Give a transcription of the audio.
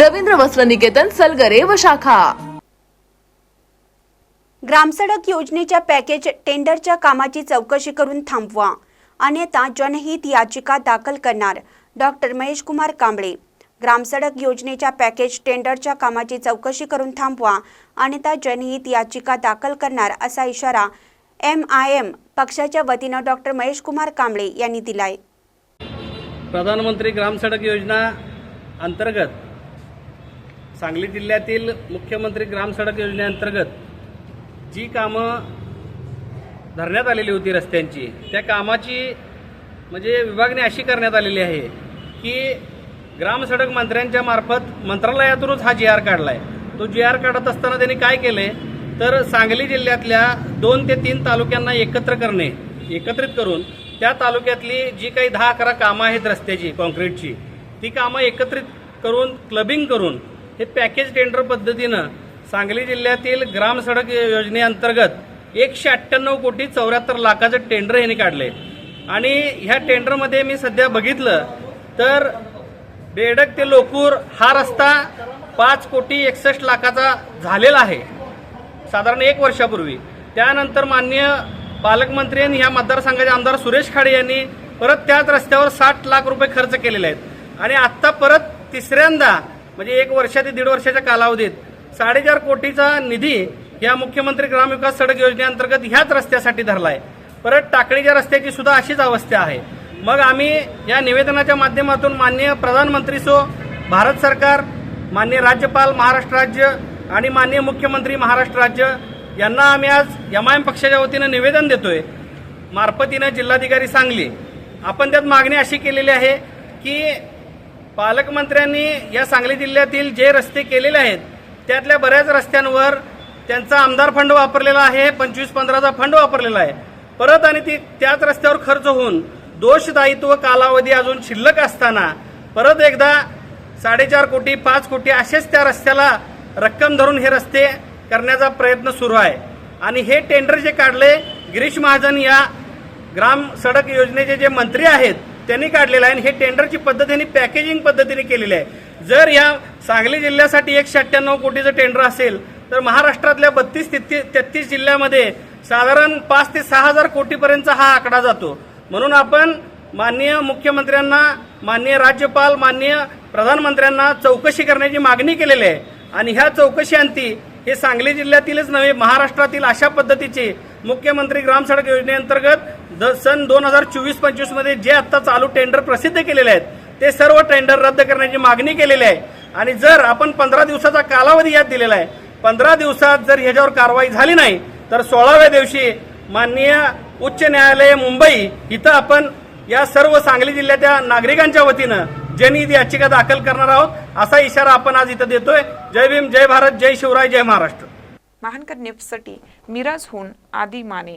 रवींद्र वस्त्र निकेतन सलगरे व शाखा. ग्रामसडक योजनेच्या पॅकेज टेंडरच्या कामाची चौकशी करून थांबवा. अन्यथा जनहित याचिका दाखल करणार डॉक्टर महेश कुमार कांबळे ग्रामसडक योजनेच्या पॅकेज टेंडरच्या कामाची चौकशी करून थांबवा. अन्यथा जनहित याचिका दाखल करणार असा इशारा एम आय एम पक्षाच्या वतीनं डॉक्टर महेश कुमार कांबळे यांनी दिलाय. प्रधानमंत्री ग्राम सडक योजना अंतर्गत सांगली जिल्ह्यातील मुख्यमंत्री ग्राम सडक योजनेअंतर्गत जी कामं धरण्यात आलेली होती रस्त्यांची त्या कामाची म्हणजे विभागणी अशी करण्यात आलेली आहे की ग्रामसडक मंत्र्यांच्या मार्फत मंत्रालयातूनच हा जी आर काढला आहे तो जी आर काढत असताना त्यांनी काय केले तर सांगली जिल्ह्यातल्या दोन ते तीन तालुक्यांना एकत्र करणे एकत्रित करून त्या तालुक्यातली जी काही दहा अकरा कामं आहेत रस्त्याची कॉन्क्रीटची ती कामं एकत्रित करून क्लबिंग करून हे पॅकेज टेंडर पद्धतीनं सांगली जिल्ह्यातील ग्राम सडक योजनेअंतर्गत एकशे अठ्ठ्याण्णव कोटी चौऱ्याहत्तर लाखाचं टेंडर ह्यांनी काढले. आणि ह्या टेंडरमध्ये मी सध्या बघितलं तर बेडक ते लोकूर हा रस्ता पाच कोटी एकसष्ट लाखाचा झालेला आहे. साधारण एक वर्षापूर्वी. त्यानंतर माननीय पालकमंत्री आणि ह्या मतदारसंघाचे आमदार सुरेश खाडे यांनी परत त्याच रस्त्यावर साठ लाख रुपये खर्च केलेले आहेत. आणि आत्ता परत तिसऱ्यांदा म्हणजे एक वर्षा ते दीड वर्षाच्या कालावधीत साडेचार कोटीचा निधी या मुख्यमंत्री ग्रामविकास सडक योजनेअंतर्गत ह्याच रस्त्यासाठी धरला आहे परत टाकळीच्या रस्त्याची सुद्धा अशीच अवस्था आहे. मग आम्ही या निवेदनाच्या माध्यमातून माननीय प्रधानमंत्री सो भारत सरकार माननीय राज्यपाल महाराष्ट्र राज्य आणि माननीय मुख्यमंत्री महाराष्ट्र राज्य यांना आम्ही आज एम आय एम पक्षाच्या वतीनं निवेदन देतोय. मार्फतीनं जिल्हाधिकारी सांगली आपण त्यात मागणी अशी केलेली आहे की पालकमंत्र्यांनी या सांगली जिल्ह्यातील जे रस्ते केलेले आहेत त्यातल्या बऱ्याच रस्त्यांवर त्यांचा आमदार फंड वापरलेला आहे पंचवीस पंधराचा फंड वापरलेला आहे. परत आणि ती त्याच रस्त्यावर खर्च होऊन दोषदायित्व कालावधी अजून शिल्लक असताना परत एकदा साडेचार कोटी पाच कोटी असेच त्या रस्त्याला रक्कम धरून हे रस्ते करण्याचा प्रयत्न सुरू आहे. आणि हे टेंडर जे काढले गिरीश महाजन या ग्राम सडक योजनेचे जे मंत्री आहेत त्यांनी काढलेलं आहे आणि हे टेंडरची पद्धतीने पॅकेजिंग पद्धतीने केलेली आहे. जर ह्या सांगली जिल्ह्यासाठी एकशे अठ्ठ्याण्णव कोटीचं टेंडर असेल तर महाराष्ट्रातल्या बत्तीस तेहतीस तेहतीस जिल्ह्यामध्ये साधारण पाच ते सहा हजार कोटीपर्यंतचा हा आकडा जातो. म्हणून आपण माननीय मुख्यमंत्र्यांना माननीय राज्यपाल माननीय प्रधानमंत्र्यांना चौकशी करण्याची मागणी केलेली आहे. आणि ह्या चौकशी अंती हे सांगली जिल्ह्यातीलच नव्हे महाराष्ट्रातील अशा पद्धतीचे मुख्यमंत्री ग्राम सडक योजनेअंतर्गत द सन दोन हजार चोवीस पंचवीसमध्ये जे आता चालू टेंडर प्रसिद्ध केलेले आहेत ते सर्व टेंडर रद्द करण्याची मागणी केलेली आहे. आणि जर आपण पंधरा दिवसाचा कालावधी यात दिलेला आहे पंधरा दिवसात जर ह्याच्यावर कारवाई झाली नाही तर सोळाव्या दिवशी माननीय उच्च न्यायालय मुंबई इथं आपण या सर्व सांगली जिल्ह्याच्या नागरिकांच्या वतीनं जनहित याचिका दाखल करणार आहोत असा इशारा आपण आज इथं देतोय. जय भीम जय भारत जय शिवराय जय महाराष्ट्र. महानकर न्यूजसाठी मिरजहून आदी माने.